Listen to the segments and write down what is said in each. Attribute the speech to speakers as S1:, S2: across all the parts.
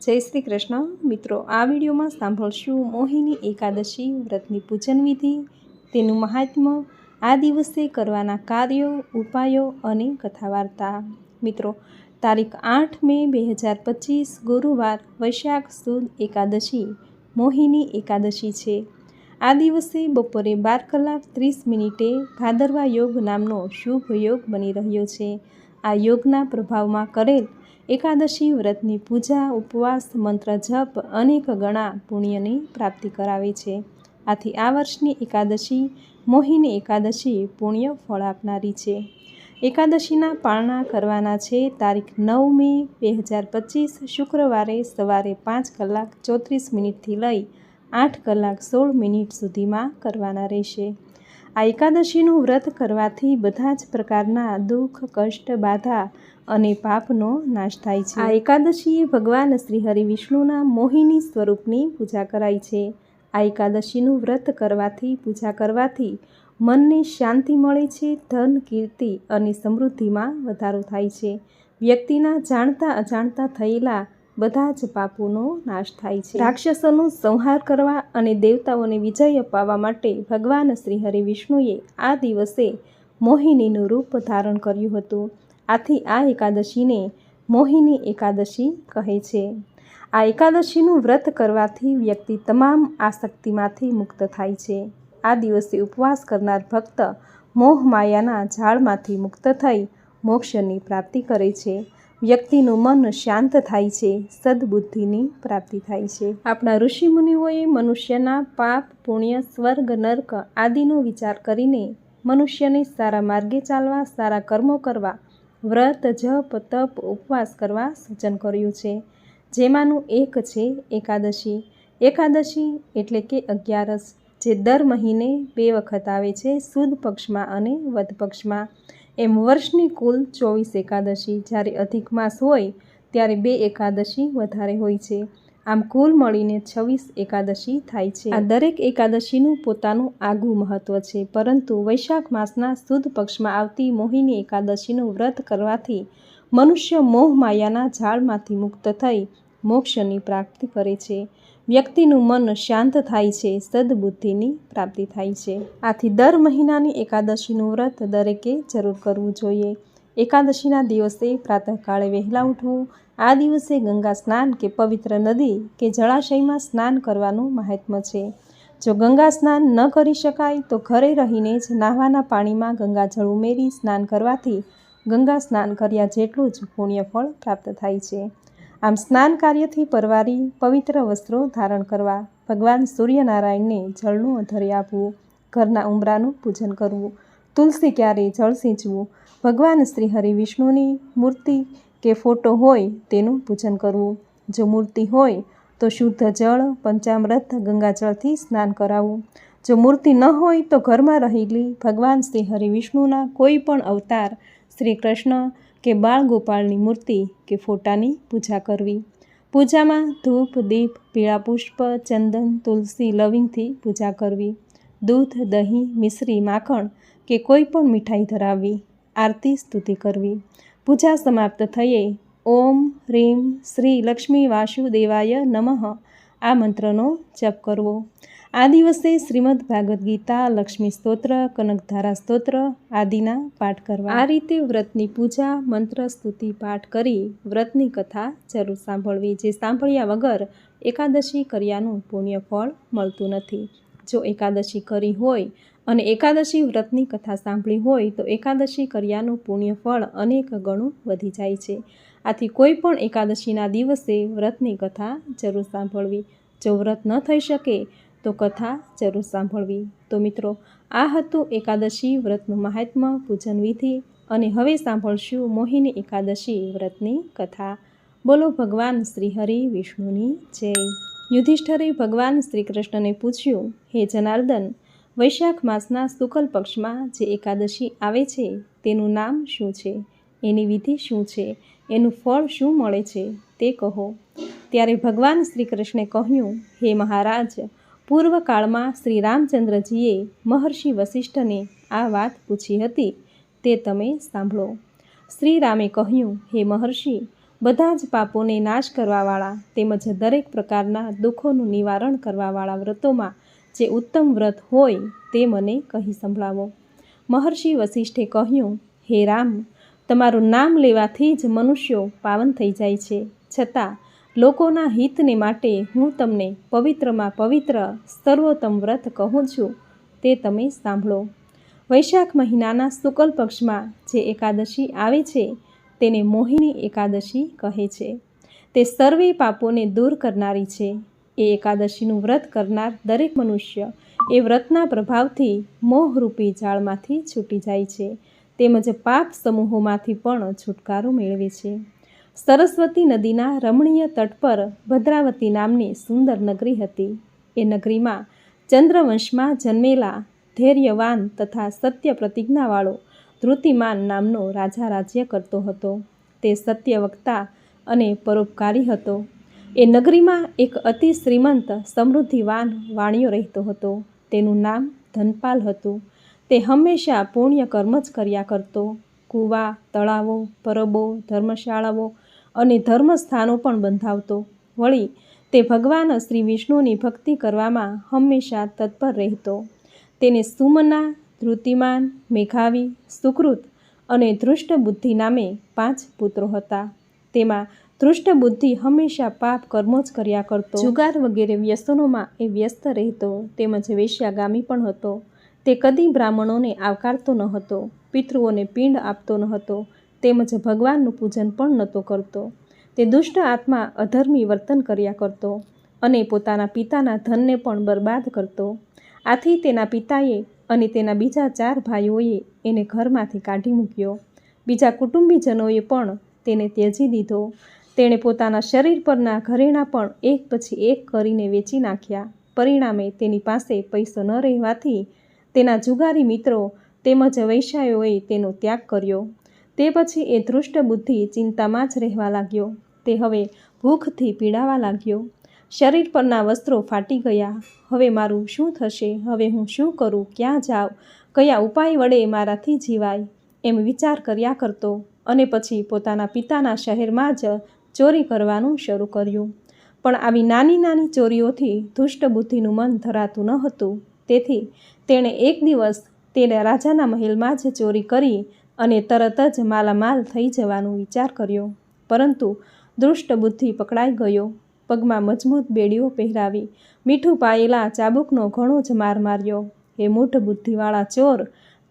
S1: જય શ્રી કૃષ્ણ. મિત્રો, આ વિડીયોમાં સાંભળશું મોહિની એકાદશી, વ્રતની પૂજન વિધિ, તેનું મહાત્મ્ય આ દિવસે કરવાના કાર્યો, ઉપાયો અને કથા વાર્તા મિત્રો, તારીખ આઠ મે બે હજાર પચીસ, ગુરુવાર, વૈશાખ સુદ એકાદશી, મોહિની એકાદશી છે. આ દિવસે બપોરે બાર કલાક ત્રીસ મિનિટે ભાદરવા યોગ નામનો શુભ યોગ બની રહ્યો છે. આ યોગના પ્રભાવમાં કરેલ એકાદશી, વ્રતની પૂજા, ઉપવાસ, મંત્ર જપ, અનેક ગણા પુણ્યની પ્રાપ્તિ કરાવે છે. આથી આ વર્ષની એકાદશી, મોહિની એકાદશી પુણ્ય ફળ આપનારી છે. એકાદશીના પાળના કરવાના છે તારીખ નવ મે બે હજાર પચીસ, શુક્રવારે સવારે પાંચ કલાક ચોત્રીસ મિનિટથી લઈ આઠ કલાક સોળ મિનિટ સુધીમાં કરવાના રહેશે. આ એકાદશીનું વ્રત કરવાથી બધા જ પ્રકારના દુઃખ, કષ્ટ, બાધા અને પાપનો નાશ થાય છે. આ એકાદશીએ ભગવાન શ્રી હરિ વિષ્ણુના મોહિની સ્વરૂપની પૂજા કરાય છે. આ એકાદશીનું વ્રત કરવાથી, પૂજા કરવાથી મનને શાંતિ મળે છે, ધન, કીર્તિ અને સમૃદ્ધિમાં વધારો થાય છે. વ્યક્તિના જાણતા અજાણતા થયેલા બધા જ પાપોનો નાશ થાય છે. રાક્ષસોનો સંહાર કરવા અને દેવતાઓને વિજય અપાવવા માટે ભગવાન શ્રી હરિ વિષ્ણુએ આ દિવસે મોહિનીનું રૂપ ધારણ કર્યું હતું. આથી આ એકાદશીને મોહિની એકાદશી કહે છે. આ એકાદશીનું વ્રત કરવાથી વ્યક્તિ તમામ આસક્તિમાંથી મુક્ત થાય છે. આ દિવસે ઉપવાસ કરનાર ભક્ત મોહ માયાના ઝાડમાંથી મુક્ત થઈ મોક્ષની પ્રાપ્તિ કરે છે. વ્યક્તિનું મન શાંત થાય છે, સદબુદ્ધિની પ્રાપ્તિ થાય છે. આપણા ઋષિમુનિઓએ મનુષ્યના પાપ, પુણ્ય, સ્વર્ગ, નર્ક આદિનો વિચાર કરીને મનુષ્યને સારા માર્ગે ચાલવા, સારા કર્મો કરવા, વ્રત, જપ, તપ, ઉપવાસ કરવા સૂચન કર્યું છે. જેમાંનું એક છે એકાદશી. એકાદશી એટલે કે અગિયારસ, જે દર મહિને બે વખત આવે છે સુદ પક્ષમાં અને વધ પક્ષમાં. એમ વર્ષની કુલ ચોવીસ એકાદશી જ્યારે અધિક માસ હોય, ત્યારે બે એકાદશી વધારે હોય છે. આમ કુલ મળીને છવ્વીસ એકાદશી થાય છે. આ દરેક એકાદશીનું પોતાનું આગવું મહત્ત્વ છે, પરંતુ વૈશાખ માસના સુદ પક્ષમાં આવતી મોહિની એકાદશીનું વ્રત કરવાથી મનુષ્ય મોહ માયાના ઝાડમાંથી મુક્ત થઈ મોક્ષની પ્રાપ્તિ કરે છે. વ્યક્તિનું મન શાંત થાય છે, સદબુદ્ધિની પ્રાપ્તિ થાય છે. આથી દર મહિનાની એકાદશીનું વ્રત દરેકે જરૂર કરવું જોઈએ. એકાદશીના દિવસે પ્રાતઃકાળે વહેલા ઉઠવું, આ દિવસે ગંગા સ્નાન કે પવિત્ર નદી કે જળાશયમાં સ્નાન કરવાનું મહાત્મ્ય છે. જો ગંગા સ્નાન ન કરી શકાય, તો ઘરે રહીને જ નાહવાના પાણીમાં ગંગાજળ ઉમેરી સ્નાન કરવાથી ગંગા સ્નાન કર્યા જેટલું જ પુણ્યફળ પ્રાપ્ત થાય છે. આમ સ્નાન કાર્યથી પરવારી પવિત્ર વસ્ત્રો ધારણ કરવા, ભગવાન સૂર્યનારાયણને જળનું અધર્ય આપવું, ઘરના ઉંબરાનું પૂજન કરવું, તુલસી ક્યારે જળ સિંચવું, ભગવાન શ્રી હરિ વિષ્ણુની મૂર્તિ કે ફોટો હોય તેનું પૂજન કરવું. જો મૂર્તિ હોય, તો શુદ્ધ જળ, પંચામૃત, ગંગાજળથી સ્નાન કરાવવું. જો મૂર્તિ ન હોય, તો ઘરમાં રહેલી ભગવાન શ્રી હરિ વિષ્ણુના કોઈ પણ અવતાર શ્રી કૃષ્ણ કે બાળ ગોપાળની મૂર્તિ કે ફોટાની પૂજા કરવી. પૂજામાં ધૂપ, દીપ, પીળા પુષ્પ, ચંદન, તુલસી, લવિંગથી પૂજા કરવી. દૂધ, દહીં, મિશ્રી, માખણ કે કોઈ પણ મીઠાઈ ધરાવવી. આરતી, સ્તુતિ કરવી. પૂજા સમાપ્ત થયે ઓમ હ્રીમ શ્રી લક્ષ્મી વાસુદેવાય નમઃ આ મંત્રનો જપ કરવો. આ દિવસે શ્રીમદ ભાગવદ્ ગીતા, લક્ષ્મી સ્તોત્ર, કનકધારા સ્તોત્ર આદિના પાઠ કરવા. આ રીતે વ્રતની પૂજા, મંત્ર, સ્તુતિ, પાઠ કરી વ્રતની કથા જરૂર સાંભળવી. જે સાંભળ્યા વગર એકાદશી કર્યાનું પુણ્ય ફળ મળતું નથી. જો એકાદશી કરી હોય અને એકાદશી વ્રતની કથા સાંભળી હોય તો એકાદશી કર્યાનું પુણ્ય ફળ અનેક ગણું વધી જાય છે. આથી કોઈ પણ એકાદશીના દિવસે વ્રતની કથા જરૂર સાંભળવી. જો વ્રત ન થઈ શકે તો કથા જરૂર સાંભળવી. તો મિત્રો, આ હતું એકાદશી વ્રતનું મહાત્મ્ય પૂજન વિધિ અને હવે સાંભળશું મોહિની એકાદશી વ્રતની કથા. બોલો ભગવાન શ્રી હરિ વિષ્ણુની જય. યુધિષ્ઠરે ભગવાન શ્રી કૃષ્ણને પૂછ્યું, હે જનાર્દન, વૈશાખ માસના શુકલ પક્ષમાં જે એકાદશી આવે છે, તેનું નામ શું છે? એની વિધિ શું છે? એનું ફળ શું મળે છે? તે કહો. ત્યારે ભગવાન શ્રી કૃષ્ણે કહ્યું, હે મહારાજ પૂર્વકાળમાં શ્રી રામચંદ્રજીએ મહર્ષિ વસિષ્ઠને આ વાત પૂછી હતી, તે તમે સાંભળો. શ્રી રામે કહ્યું, હે મહર્ષિ, બધા જ પાપોને નાશ કરવાવાળા તેમજ દરેક પ્રકારના દુઃખોનું નિવારણ કરવાવાળા વ્રતોમાં જે ઉત્તમ વ્રત હોય તે મને કહી સંભળાવો. મહર્ષિ વસિષ્ઠે કહ્યું, હે રામ, તમારું નામ લેવાથી જ મનુષ્યો પાવન થઈ જાય છે. છતાં લોકોના હિતને માટે હું તમને પવિત્રમાં પવિત્ર સર્વોત્તમ વ્રત કહું છું, તે તમે સાંભળો. વૈશાખ મહિનાના શુકલ પક્ષમાં જે એકાદશી આવે છે, તેને મોહિની એકાદશી કહે છે. તે સર્વે પાપોને દૂર કરનારી છે. એ એકાદશીનું વ્રત કરનાર દરેક મનુષ્ય એ વ્રતના પ્રભાવથી મોહરૂપી જાળમાંથી છૂટી જાય છે, તેમજ પાપ સમૂહોમાંથી પણ છુટકારો મેળવે છે. સરસ્વતી નદીના રમણીય તટ પર ભદ્રાવતી નામની સુંદર નગરી હતી. એ નગરીમાં ચંદ્રવંશમાં જન્મેલા ધૈર્યવાન તથા સત્ય પ્રતિજ્ઞાવાળો ધૃતિમાન નામનો રાજા રાજ્ય કરતો હતો. તે સત્ય વક્તા અને પરોપકારી હતો. એ નગરીમાં એક અતિ શ્રીમંત સમૃદ્ધિવાન વાણિયો રહેતો હતો. તેનું નામ ધનપાલ હતું. તે હંમેશા પુણ્ય કર્મ જ કર્યા કરતો. કૂવા, તળાવો, પરબો, ધર્મશાળાઓ અને ધર્મસ્થાનો પણ બંધાવતો. વળી, તે ભગવાન શ્રી વિષ્ણુની ભક્તિ કરવામાં હંમેશા તત્પર રહેતો. તેને સુમના, ધૃતિમાન, મેઘાવી, સુકૃત અને ધૃષ્ટ બુદ્ધિ નામે પાંચ પુત્રો હતા. તેમાં ધૃષ્ટ બુદ્ધિ હંમેશા પાપ કર્મો જ કર્યા કરતો. જુગાર વગેરે વ્યસનોમાં એ વ્યસ્ત રહેતો, તેમજ વેશ્યાગામી પણ હતો. તે કદી બ્રાહ્મણોને આવકારતો ન હતો, પિતૃઓને પિંડ આપતો ન હતો તેમજ ભગવાનનું પૂજન પણ નહોતો કરતો. તે દુષ્ટ આત્મા અધર્મી વર્તન કર્યા કરતો અને પોતાના પિતાના ધનને પણ બરબાદ કરતો. આથી તેના પિતાએ અને તેના બીજા ચાર ભાઈઓએ એને ઘરમાંથી કાઢી મૂક્યો. બીજા કુટુંબીજનોએ પણ તેને ત્યજી દીધો. તેણે પોતાના શરીર પરના ઘરેણાં પણ એક પછી એક કરીને વેચી નાખ્યા. પરિણામે તેની પાસે પૈસો ન રહેવાથી તેના જુગારી મિત્રો તેમજ વૈશ્યાઓએ તેનો ત્યાગ કર્યો. તે પછી એ ધૃષ્ટ બુદ્ધિ ચિંતામાં જ રહેવા લાગ્યો. તે હવે ભૂખથી પીડાવા લાગ્યો. શરીર પરના વસ્ત્રો ફાટી ગયા. હવે મારું શું થશે? હવે હું શું કરું? ક્યાં જાઉં? કયા ઉપાય વડે મારાથી જીવાય? એમ વિચાર કર્યા કરતો અને પછી પોતાના પિતાના શહેરમાં જ ચોરી કરવાનું શરૂ કર્યું. પણ આવી નાની નાની ચોરીઓથી દુષ્ટ બુદ્ધિનું મન ધરાતું ન હતું. તેથી તેણે એક દિવસ તેના રાજાના મહેલમાં જ ચોરી કરી અને તરત જ માલામાલ થઈ જવાનો વિચાર કર્યો. પરંતુ દુષ્ટ બુદ્ધિ પકડાઈ ગયો. પગમાં મજબૂત બેડીઓ પહેરાવી, મીઠું પાયેલા ચાબુકનો ઘણો જ માર માર્યો. એ મૂઢ બુદ્ધિવાળા ચોર,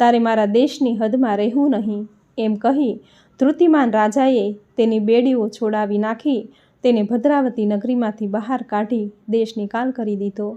S1: તારે મારા દેશની હદમાં રહેવું નહીં. એમ કહી ધૃતિમાન રાજાએ તેની બેડીઓ છોડાવી નાખી, તેને ભદ્રાવતી નગરીમાંથી બહાર કાઢી દેશ નિકાલ કરી દીધો.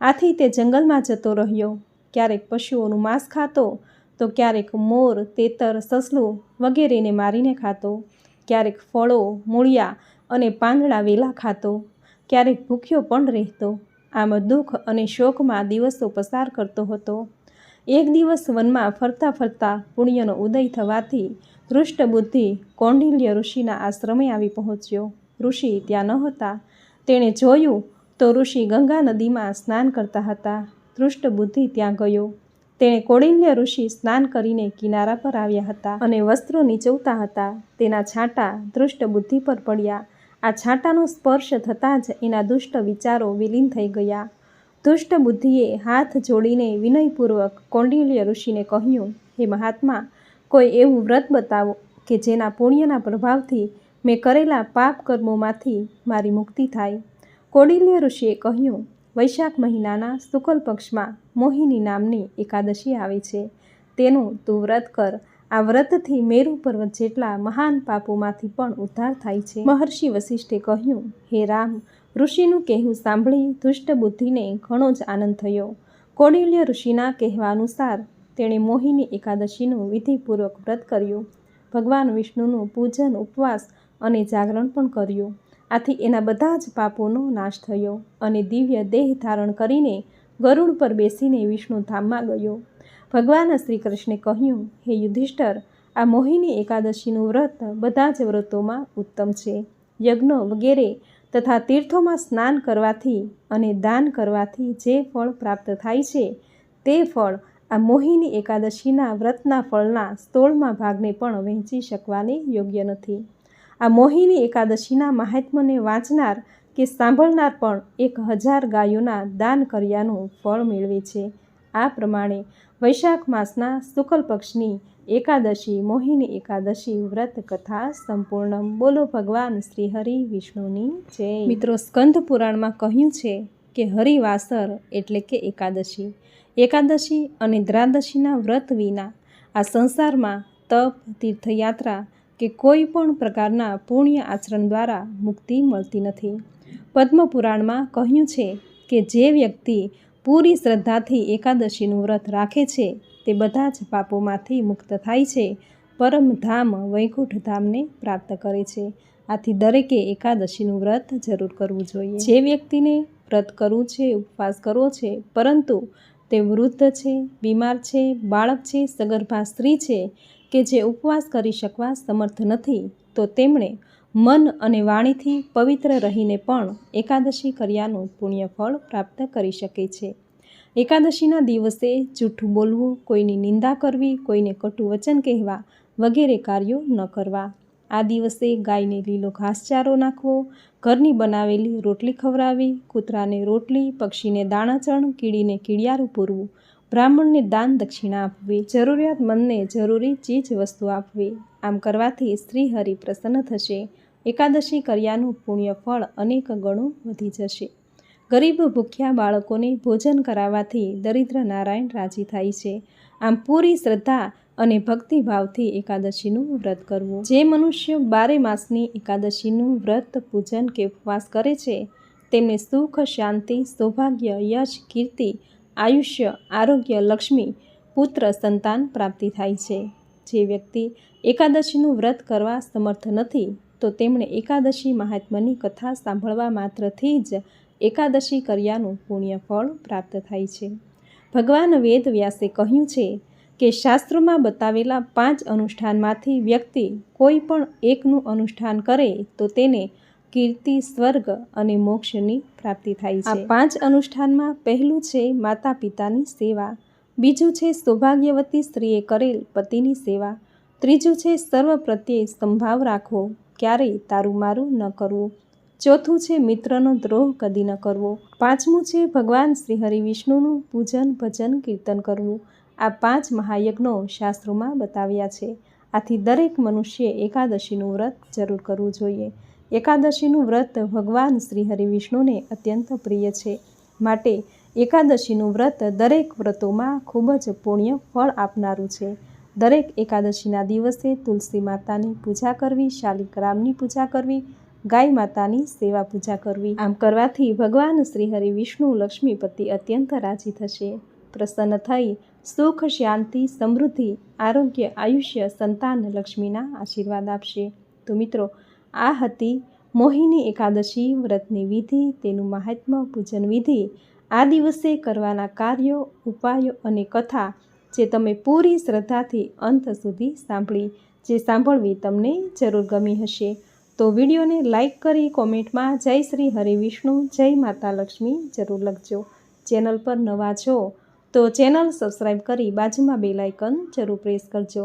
S1: આથી તે જંગલમાં જતો રહ્યો. ક્યારેક પશુઓનું માંસ ખાતો તો ક્યારેક મોર, તેતર, સસલું વગેરેને મારીને ખાતો, ક્યારેક ફળો, મૂળિયા અને પાંદડા વેલા ખાતો, ક્યારેક ભૂખ્યો પણ રહેતો. આમ દુઃખ અને શોકમાં દિવસો પસાર કરતો હતો. એક દિવસ વનમાં ફરતા ફરતા પુણ્યનો ઉદય થવાથી દૃષ્ટ બુદ્ધિ કૌંડિલ્ય ઋષિના આશ્રમે આવી પહોંચ્યો. ઋષિ ત્યાં ન હતા. તેણે જોયું તો ઋષિ ગંગા નદીમાં સ્નાન કરતા હતા. દૃષ્ટ બુદ્ધિ ત્યાં ગયો. તેણે કૌડિલ્ય ઋષિ સ્નાન કરીને કિનારા પર આવ્યા હતા અને વસ્ત્રો નીચવતા હતા. તેના છાંટા દૃષ્ટ બુદ્ધિ પર પડ્યા. આ છાંટાનો સ્પર્શ થતાં જ એના દુષ્ટ વિચારો વિલીન થઈ ગયા. દુષ્ટ બુદ્ધિએ હાથ જોડીને વિનયપૂર્વક કોંડિલ્ય ઋષિને કહ્યું, હે મહાત્મા, કોઈ એવું વ્રત બતાવો કે જેના પુણ્યના પ્રભાવથી મેં કરેલા પાપ કર્મોમાંથી મારી મુક્તિ થાય. કૌડિલ્ય ઋષિએ કહ્યું વૈશાખ મહિનાના શુકલ પક્ષમાં મોહિની નામની એકાદશી આવે છે. તેનું તું વ્રત કર. આ વ્રતથી મેરુ પર્વત જેટલા મહાન પાપોમાંથી પણ ઉદ્ધાર થાય છે. મહર્ષિ વસિષ્ઠે કહ્યું, હે રામ, ઋષિનું કહેવું સાંભળી દુષ્ટ બુદ્ધિને ઘણો જ આનંદ થયો. કૌડિલ્ય ઋષિના કહેવા અનુસાર તેણે મોહિની એકાદશીનું વિધિપૂર્વક વ્રત કર્યું. ભગવાન વિષ્ણુનું પૂજન, ઉપવાસ અને જાગરણ પણ કર્યું. આથી એના બધા જ પાપોનો નાશ થયો અને દિવ્ય દેહ ધારણ કરીને ગરુડ પર બેસીને વિષ્ણુ ધામમાં ગયો. ભગવાન શ્રી કૃષ્ણે કહ્યું, હે યુધિષ્ઠર, આ મોહિની એકાદશીનું વ્રત બધા જ વ્રતોમાં ઉત્તમ છે. યજ્ઞો વગેરે તથા તીર્થોમાં સ્નાન કરવાથી અને દાન કરવાથી જે ફળ પ્રાપ્ત થાય છે, તે ફળ આ મોહિની એકાદશીના વ્રતના ફળના સ્તોળમાં ભાગને પણ વહેંચી શકવાને યોગ્ય નથી. આ મોહિની એકાદશીના મહાત્મ્યને વાંચનાર કે સાંભળનાર પણ એક હજાર ગાયોના દાન કર્યાનું ફળ મેળવે છે. આ પ્રમાણે વૈશાખ માસના શુક્લ પક્ષની એકાદશી, મોહિની એકાદશી, વ્રત કથા સંપૂર્ણ. બોલો ભગવાન શ્રી હરિ વિષ્ણુની જય. મિત્રો, સ્કંદ પુરાણમાં કહ્યું છે કે હરિવાસર એટલે કે એકાદશી. એકાદશી અને દ્રાદશીના વ્રત વિના આ સંસારમાં તપ, તીર્થયાત્રા કે કોઈ પણ પ્રકારના પુણ્ય આચરણ દ્વારા મુક્તિ મળતી નથી. પદ્મપુરાણમાં કહ્યું છે કે જે વ્યક્તિ પૂરી શ્રદ્ધાથી એકાદશીનું વ્રત રાખે છે, તે બધા જ પાપોમાંથી મુક્ત થાય છે. પરમધામ વૈકુંઠ ધામને પ્રાપ્ત કરે છે. આથી દરેકે એકાદશીનું વ્રત જરૂર કરવું જોઈએ. જે વ્યક્તિને વ્રત કરવું છે, ઉપવાસ કરવો છે, પરંતુ તે વૃદ્ધ છે, બીમાર છે, બાળક છે, સગર્ભા સ્ત્રી છે કે જે ઉપવાસ કરી શકવા સમર્થ નથી, તો તેમણે મન અને વાણીથી પવિત્ર રહીને પણ એકાદશી કર્યાનું પુણ્યફળ પ્રાપ્ત કરી શકે છે. એકાદશીના દિવસે જૂઠું બોલવું, કોઈની નિંદા કરવી, કોઈને કટુ વચન કહેવા વગેરે કાર્યો ન કરવા. આ દિવસે ગાયને લીલો ઘાસચારો નાખવો, ઘરની બનાવેલી રોટલી ખવડાવી કૂતરાને રોટલી, પક્ષીને દાણાચણ, કીડીને કીડિયારું પૂરવું બ્રાહ્મણને દાન દક્ષિણા આપવી જરૂરિયાતમંદને જરૂરી ચીજ વસ્તુ આપવી, આમ કરવાથી સ્ત્રી હરિ પ્રસન્ન થશે. એકાદશી કર્યાનું પુણ્ય ફળ અનેક ગણું વધી જશે. ગરીબ ભૂખ્યા બાળકોને ભોજન કરાવવાથી દરિદ્ર નારાયણ રાજી થાય છે. આમ પૂરી શ્રદ્ધા અને ભક્તિભાવથી એકાદશીનું વ્રત કરવું. જે મનુષ્ય બારે માસની એકાદશીનું વ્રત, પૂજન કે ઉપવાસ કરે છે, તેમને સુખ, શાંતિ, સૌભાગ્ય, યશ, કીર્તિ આયુષ્ય, આરોગ્ય, લક્ષ્મી, પુત્ર, સંતાન પ્રાપ્તિ થાય છે. જે વ્યક્તિ એકાદશીનું વ્રત કરવા સમર્થ નથી, તો તેમણે એકાદશી મહાત્માની કથા સાંભળવા માત્રથી જ એકાદશી કર્યાનું પુણ્ય ફળ પ્રાપ્ત થાય છે. ભગવાન વેદ વ્યાસે કહ્યું છે કે શાસ્ત્રોમાં બતાવેલા પાંચ અનુષ્ઠાનમાંથી વ્યક્તિ કોઈ પણ એકનું અનુષ્ઠાન કરે, તો તેને કીર્તિ સ્વર્ગ અને મોક્ષની પ્રાપ્તિ થાય છે. આ પાંચ અનુષ્ઠાનમાં પહેલું છે માતા પિતાની સેવા બીજું છે સૌભાગ્યવતી સ્ત્રીએ કરેલ પતિની સેવા ત્રીજું છે સર્વ પ્રત્યે સંભાવ રાખવો ક્યારેય તારું મારું ન કરવું ચોથું છે મિત્રનો દ્રોહ કદી ન કરવો પાંચમું છે ભગવાન શ્રી હરિ વિષ્ણુનું પૂજન ભજન કીર્તન કરવું આ પાંચ મહાયજ્ઞો શાસ્ત્રોમાં બતાવ્યા છે. આથી દરેક મનુષ્યએ એકાદશીનું વ્રત જરૂર કરવું જોઈએ. એકાદશીનું વ્રત ભગવાન શ્રી હરિ વિષ્ણુને અત્યંત પ્રિય છે. માટે એકાદશીનું વ્રત દરેક વ્રતોમાં ખૂબ જ પુણ્ય ફળ આપનારું છે. દરેક એકાદશીના દિવસે તુલસી માતાની પૂજા કરવી, શાલિગ્રામની પૂજા કરવી, ગાય માતાની સેવા પૂજા કરવી. આમ કરવાથી ભગવાન શ્રી હરિ વિષ્ણુ લક્ષ્મીપતિ અત્યંત રાજી થશે. પ્રસન્ન થઈ, સુખ, શાંતિ, સમૃદ્ધિ, આરોગ્ય, આયુષ્ય સંતાન લક્ષ્મીના આશીર્વાદ આપશે. તો મિત્રો આ હતી મોહિની એકાદશી વ્રતની વિધિ, તેનું મહાત્મ્ય પૂજન વિધિ. આ દિવસે કરવાના કાર્યો, ઉપાયો અને કથા જે તમે પૂરી શ્રદ્ધાથી અંત સુધી સાંભળી, જે સાંભળવી તમને જરૂર ગમી હશે. તો વિડીયોને લાઇક કરી કોમેન્ટમાં જય શ્રી હરિ વિષ્ણુ, જય માતા લક્ષ્મી જરૂર લખજો. ચેનલ પર નવા છો તો ચેનલ સબસ્ક્રાઈબ કરી બાજુમાં બે લાઇકન જરૂર પ્રેસ કરજો.